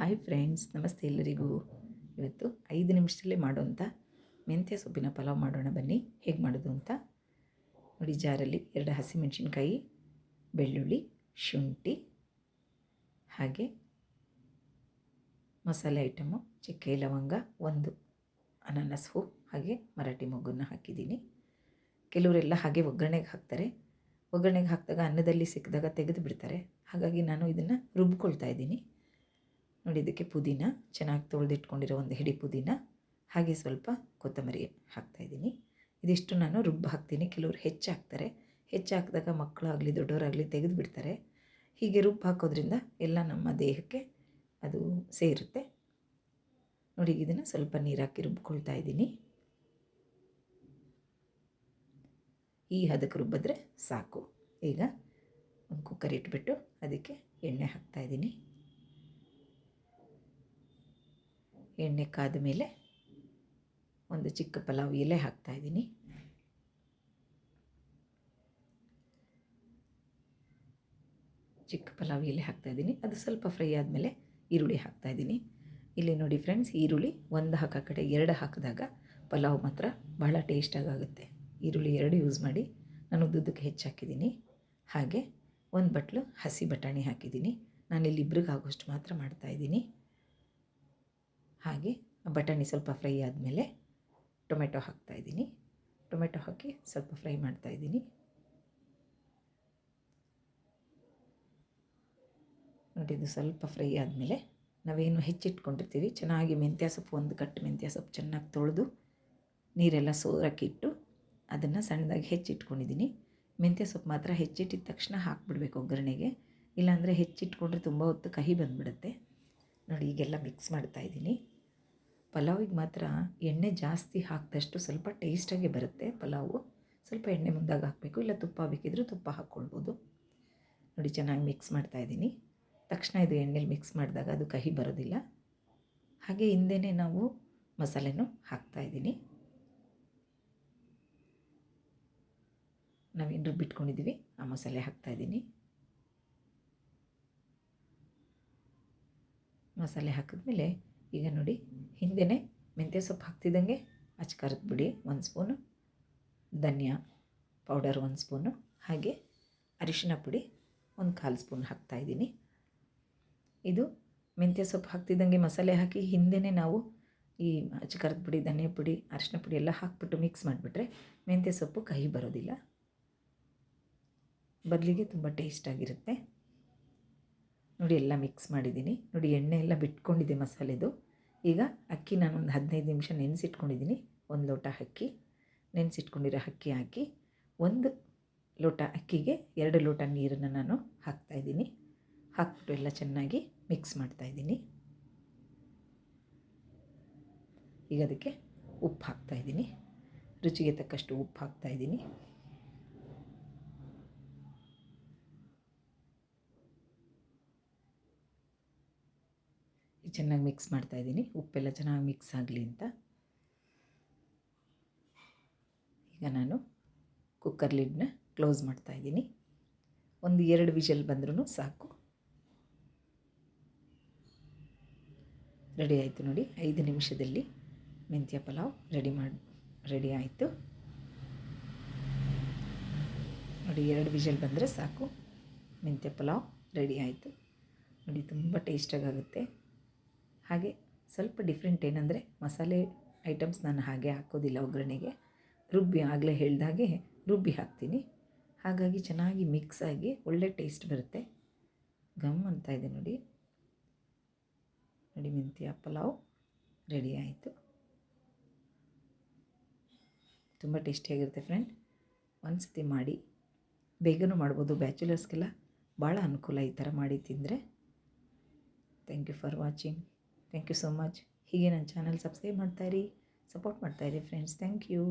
Hi friends, ನಮಸ್ತೆ ಎಲ್ಲರಿಗೂ. ಇವತ್ತು ಐದು ನಿಮಿಷದಲ್ಲೇ ಮಾಡುವಂಥ ಮೆಂತ್ಯ ಸೊಪ್ಪಿನ ಪಲಾವ್ ಮಾಡೋಣ ಬನ್ನಿ. ಹೇಗೆ ಮಾಡೋದು ಅಂತ? ನೋಡಿ, ಜಾರಲ್ಲಿ ಎರಡು ಹಸಿಮೆಣಸಿನ್ಕಾಯಿ, ಬೆಳ್ಳುಳ್ಳಿ, ಶುಂಠಿ, ಹಾಗೆ ಮಸಾಲೆ ಐಟಮು, ಚಕ್ಕೆ, ಲವಂಗ, ಒಂದು ಅನಾನಸ್ ಹೂ, ಹಾಗೆ ಮರಾಠಿ ಮೊಗ್ಗನ್ನು ಹಾಕಿದ್ದೀನಿ. ಕೆಲವರೆಲ್ಲ ಹಾಗೆ ಒಗ್ಗರಣೆಗೆ ಹಾಕ್ತಾರೆ. ಒಗ್ಗರಣೆಗೆ ಹಾಕಿದಾಗ ಅನ್ನದಲ್ಲಿ ಸಿಕ್ಕಿದಾಗ ತೆಗೆದು ಬಿಡ್ತಾರೆ. ಹಾಗಾಗಿ ನಾನು ಇದನ್ನು ರುಬ್ಕೊಳ್ತಾ ಇದ್ದೀನಿ. ನೋಡಿ ಇದಕ್ಕೆ ಪುದೀನ ಚೆನ್ನಾಗಿ ತೊಳೆದಿಟ್ಕೊಂಡಿರೋ ಒಂದು ಹಿಡಿ ಪುದೀನ, ಹಾಗೆ ಸ್ವಲ್ಪ ಕೊತ್ತಂಬರಿ ಹಾಕ್ತಾಯಿದ್ದೀನಿ ಇದಿಷ್ಟು ನಾನು ರುಬ್ಬ ಹಾಕ್ತೀನಿ. ಕೆಲವರು ಹೆಚ್ಚು ಹಾಕ್ತಾರೆ ಹೆಚ್ಚು ಹಾಕಿದಾಗ ಮಕ್ಕಳಾಗಲಿ ದೊಡ್ಡವರಾಗಲಿ ತೆಗೆದು ಬಿಡ್ತಾರೆ ಹೀಗೆ ರುಬ್ಬು ಹಾಕೋದ್ರಿಂದ ಎಲ್ಲ ನಮ್ಮ ದೇಹಕ್ಕೆ ಅದು ಸೇರುತ್ತೆ. ನೋಡಿ, ಇದನ್ನು ಸ್ವಲ್ಪ ನೀರು ಹಾಕಿ ರುಬ್ಕೊಳ್ತಾ ಇದ್ದೀನಿ. ಈ ಹದಕ್ಕೆ ರುಬ್ಬಿದ್ರೆ ಸಾಕು. ಈಗ ಒಂದು ಕುಕ್ಕರ್ ಇಟ್ಬಿಟ್ಟು ಅದಕ್ಕೆ ಎಣ್ಣೆ ಹಾಕ್ತಾಯಿದ್ದೀನಿ ಎಣ್ಣೆ ಕಾದ ಮೇಲೆ ಒಂದು ಚಿಕ್ಕ ಪಲಾವ್ ಎಲೆ ಹಾಕ್ತಾಯಿದ್ದೀನಿ ಚಿಕ್ಕ ಪಲಾವ್ ಎಲೆ ಹಾಕ್ತಾಯಿದ್ದೀನಿ ಅದು ಸ್ವಲ್ಪ ಫ್ರೈ ಆದಮೇಲೆ ಈರುಳ್ಳಿ ಹಾಕ್ತಾಯಿದ್ದೀನಿ ಇಲ್ಲಿ ನೋಡಿ ಫ್ರೆಂಡ್ಸ್, ಈರುಳ್ಳಿ ಒಂದು ಹಾಕೋ ಕಡೆ, ಎರಡು ಹಾಕಿದಾಗ ಪಲಾವ್ ಮಾತ್ರ ಭಾಳ ಟೇಸ್ಟಾಗಿ ಆಗುತ್ತೆ. ಈರುಳ್ಳಿ ಎರಡು ಯೂಸ್ ಮಾಡಿ ನಾನು ಉದ್ದುದ್ದಕ್ಕೆ ಹೆಚ್ಚಾಕಿದ್ದೀನಿ ಹಾಗೆ ಒಂದು ಬಟ್ಲು ಹಸಿ ಬಟಾಣಿ ಹಾಕಿದ್ದೀನಿ. ನಾನಿಲ್ಲಿ ಇಬ್ರಿಗೆ ಆಗೋಷ್ಟು ಮಾತ್ರ ಮಾಡ್ತಾಯಿದ್ದೀನಿ ಹಾಗೆ ಬಟಾಣಿ ಸ್ವಲ್ಪ ಫ್ರೈ ಆದಮೇಲೆ ಟೊಮೆಟೊ ಹಾಕ್ತಾಯಿದ್ದೀನಿ ಟೊಮೆಟೊ ಹಾಕಿ ಸ್ವಲ್ಪ ಫ್ರೈ ಮಾಡ್ತಾಯಿದ್ದೀನಿ ನೋಡಿ, ಇದು ಸ್ವಲ್ಪ ಫ್ರೈ ಆದಮೇಲೆ ನಾವೇನು ಹೆಚ್ಚಿಟ್ಕೊಂಡಿರ್ತೀವಿ. ಚೆನ್ನಾಗಿ ಮೆಂತ್ಯ ಸೊಪ್ಪು, ಒಂದು ಕಟ್ಟು ಮೆಂತ್ಯ ಸೊಪ್ಪು ಚೆನ್ನಾಗಿ ತೊಳೆದು ನೀರೆಲ್ಲ ಸೋರಕ್ಕಿಟ್ಟು ಅದನ್ನು ಸಣ್ಣದಾಗಿ ಹೆಚ್ಚಿಟ್ಕೊಂಡಿದ್ದೀನಿ. ಮೆಂತ್ಯ ಸೊಪ್ಪು ಮಾತ್ರ ಹೆಚ್ಚಿಟ್ಟಿದ ತಕ್ಷಣ ಹಾಕ್ಬಿಡ್ಬೇಕು ಒಗ್ಗರಣೆಗೆ. ಇಲ್ಲಾಂದರೆ ಹೆಚ್ಚಿಟ್ಕೊಂಡ್ರೆ ತುಂಬ ಹೊತ್ತು ಕಹಿ ಬಂದುಬಿಡುತ್ತೆ. ನೋಡಿ, ಈಗೆಲ್ಲ ಮಿಕ್ಸ್ ಮಾಡ್ತಾಯಿದ್ದೀನಿ ಪಲಾವಿಗೆ ಮಾತ್ರ ಎಣ್ಣೆ ಜಾಸ್ತಿ ಹಾಕಿದಷ್ಟು ಸ್ವಲ್ಪ ಟೇಸ್ಟಾಗಿ ಬರುತ್ತೆ. ಪಲಾವು ಸ್ವಲ್ಪ ಎಣ್ಣೆ ಮುಂದಾಗ ಹಾಕಬೇಕು, ಇಲ್ಲ ತುಪ್ಪ ಬೇಕಿದ್ರೂ ತುಪ್ಪ ಹಾಕ್ಕೊಳ್ಬೋದು. ನೋಡಿ, ಚೆನ್ನಾಗಿ ಮಿಕ್ಸ್ ಮಾಡ್ತಾಯಿದ್ದೀನಿ ತಕ್ಷಣ ಇದು ಎಣ್ಣೆಲಿ ಮಿಕ್ಸ್ ಮಾಡಿದಾಗ ಅದು ಕಹಿ ಬರೋದಿಲ್ಲ. ಹಾಗೆ ಹಿಂದೆಯೇ ನಾವು ಮಸಾಲೆನೂ ಹಾಕ್ತಾಯಿದ್ದೀನಿ ನಾವೇನು ರುಬ್ಬಿಟ್ಕೊಂಡಿದ್ದೀವಿ ಆ ಮಸಾಲೆ ಹಾಕ್ತಾಯಿದ್ದೀನಿ ಮಸಾಲೆ ಹಾಕಿದ್ಮೇಲೆ ಈಗ ನೋಡಿ ಹಿಂದೆ ಮೆಂತ್ಯ ಸೊಪ್ಪು ಹಾಕ್ತಿದ್ದಂಗೆ ಅಚ್ಕಾರದ ಪುಡಿ ಒಂದು ಸ್ಪೂನು ಧನಿಯಾ ಪೌಡರ್ ಒಂದು ಸ್ಪೂನು. ಹಾಗೆ ಅರಿಶಿನ ಪುಡಿ ಒಂದು ಕಾಲು ಸ್ಪೂನ್ ಹಾಕ್ತಾಯಿದ್ದೀನಿ ಇದು ಮೆಂತ್ಯ ಸೊಪ್ಪು ಹಾಕ್ತಿದ್ದಂಗೆ ಮಸಾಲೆ ಹಾಕಿ ಹಿಂದೆಯೇ ನಾವು ಈ ಅಚ್ಕಾರದ ಪುಡಿ ಧನಿಯಾ ಪುಡಿ, ಅರಿಶಿನ ಪುಡಿ ಎಲ್ಲ ಹಾಕ್ಬಿಟ್ಟು ಮಿಕ್ಸ್ ಮಾಡಿಬಿಟ್ರೆ ಮೆಂತ್ಯ ಸೊಪ್ಪು ಕಹಿ ಬರೋದಿಲ್ಲ. ಬದಲಿಗೆ ತುಂಬ ಟೇಸ್ಟಾಗಿರುತ್ತೆ ನೋಡಿ ಎಲ್ಲ ಮಿಕ್ಸ್ ಮಾಡಿದ್ದೀನಿ. ನೋಡಿ ಎಣ್ಣೆ ಎಲ್ಲ ಬಿಟ್ಕೊಂಡಿದೆ ಮಸಾಲೆದು. ಈಗ ಅಕ್ಕಿ ನಾನು ಒಂದು ಹದಿನೈದು ನಿಮಿಷ ನೆನೆಸಿಟ್ಕೊಂಡಿದ್ದೀನಿ. ಒಂದು ಲೋಟ ಅಕ್ಕಿ, ನೆನೆಸಿಟ್ಕೊಂಡಿರೋ ಅಕ್ಕಿ ಹಾಕಿ ಒಂದು ಲೋಟ ಅಕ್ಕಿಗೆ ಎರಡು ಲೋಟ ನೀರನ್ನು ನಾನು ಹಾಕ್ತಾಯಿದ್ದೀನಿ ಹಾಕ್ಬಿಟ್ಟು ಎಲ್ಲ ಚೆನ್ನಾಗಿ ಮಿಕ್ಸ್ ಮಾಡ್ತಾಯಿದ್ದೀನಿ ಈಗ ಅದಕ್ಕೆ ಉಪ್ಪು ಹಾಕ್ತಾಯಿದ್ದೀನಿ ರುಚಿಗೆ ತಕ್ಕಷ್ಟು ಉಪ್ಪು ಹಾಕ್ತಾಯಿದ್ದೀನಿ ಚೆನ್ನಾಗಿ ಮಿಕ್ಸ್ ಮಾಡ್ತಾಯಿದ್ದೀನಿ ಉಪ್ಪೆಲ್ಲ ಚೆನ್ನಾಗಿ ಮಿಕ್ಸ್ ಆಗಲಿ ಅಂತ. ಈಗ ನಾನು ಕುಕ್ಕರ್ ಲಿಡ್ನ ಕ್ಲೋಸ್ ಮಾಡ್ತಾಯಿದ್ದೀನಿ ಒಂದು ಎರಡು ವಿಷಲ್ ಬಂದ್ರೂ ಸಾಕು. ರೆಡಿ ಆಯಿತು ನೋಡಿ. ಐದು ನಿಮಿಷದಲ್ಲಿ ಮೆಂತ್ಯ ಪಲಾವ್ ರೆಡಿ ಮಾಡಿ, ರೆಡಿ ಆಯಿತು. ನೋಡಿ, ಎರಡು ವಿಷಲ್ ಬಂದರೆ ಸಾಕು. ಮೆಂತ್ಯ ಪಲಾವ್ ರೆಡಿ ಆಯಿತು. ನೋಡಿ, ತುಂಬ ಟೇಸ್ಟಾಗುತ್ತೆ ಹಾಗೆ ಸ್ವಲ್ಪ ಡಿಫ್ರೆಂಟ್ ಏನಂದರೆ ಮಸಾಲೆ ಐಟಮ್ಸ್ ನಾನು ಹಾಗೆ ಹಾಕೋದಿಲ್ಲ ಒಗ್ಗರಣೆಗೆ. ರುಬ್ಬಿ ಆಗಲೇ ಹೇಳ್ದಾಗೆ ರುಬ್ಬಿ ಹಾಕ್ತೀನಿ. ಹಾಗಾಗಿ ಚೆನ್ನಾಗಿ ಮಿಕ್ಸ್ ಆಗಿ ಒಳ್ಳೆ ಟೇಸ್ಟ್ ಬರುತ್ತೆ. ಗಮ್ ಅಂತ ಇದೆ ನೋಡಿ. ನೋಡಿ ಮೆಂತ್ಯ ಪಲಾವ್ ರೆಡಿ ಆಯಿತು. ತುಂಬ ಟೇಸ್ಟಿಯಾಗಿರುತ್ತೆ ಫ್ರೆಂಡ್ ಒಂದು ಸತಿ ಮಾಡಿ. ಬೇಗನೂ ಮಾಡ್ಬೋದು ಬ್ಯಾಚುಲರ್ಸ್ಗೆಲ್ಲ ಭಾಳ ಅನುಕೂಲ ಈ ಥರ ಮಾಡಿ ತಿಂದರೆ. Thank you for watching thank you so much ಹೀಗೆ ನನ್ನ ಚಾನಲ್ ಸಬ್ಸ್ಕ್ರೈಬ್ ಮಾಡ್ತಾಯಿರಿ ಸಪೋರ್ಟ್ ಮಾಡ್ತಾಯಿರಿ ಫ್ರೆಂಡ್ಸ್ ಥ್ಯಾಂಕ್ ಯು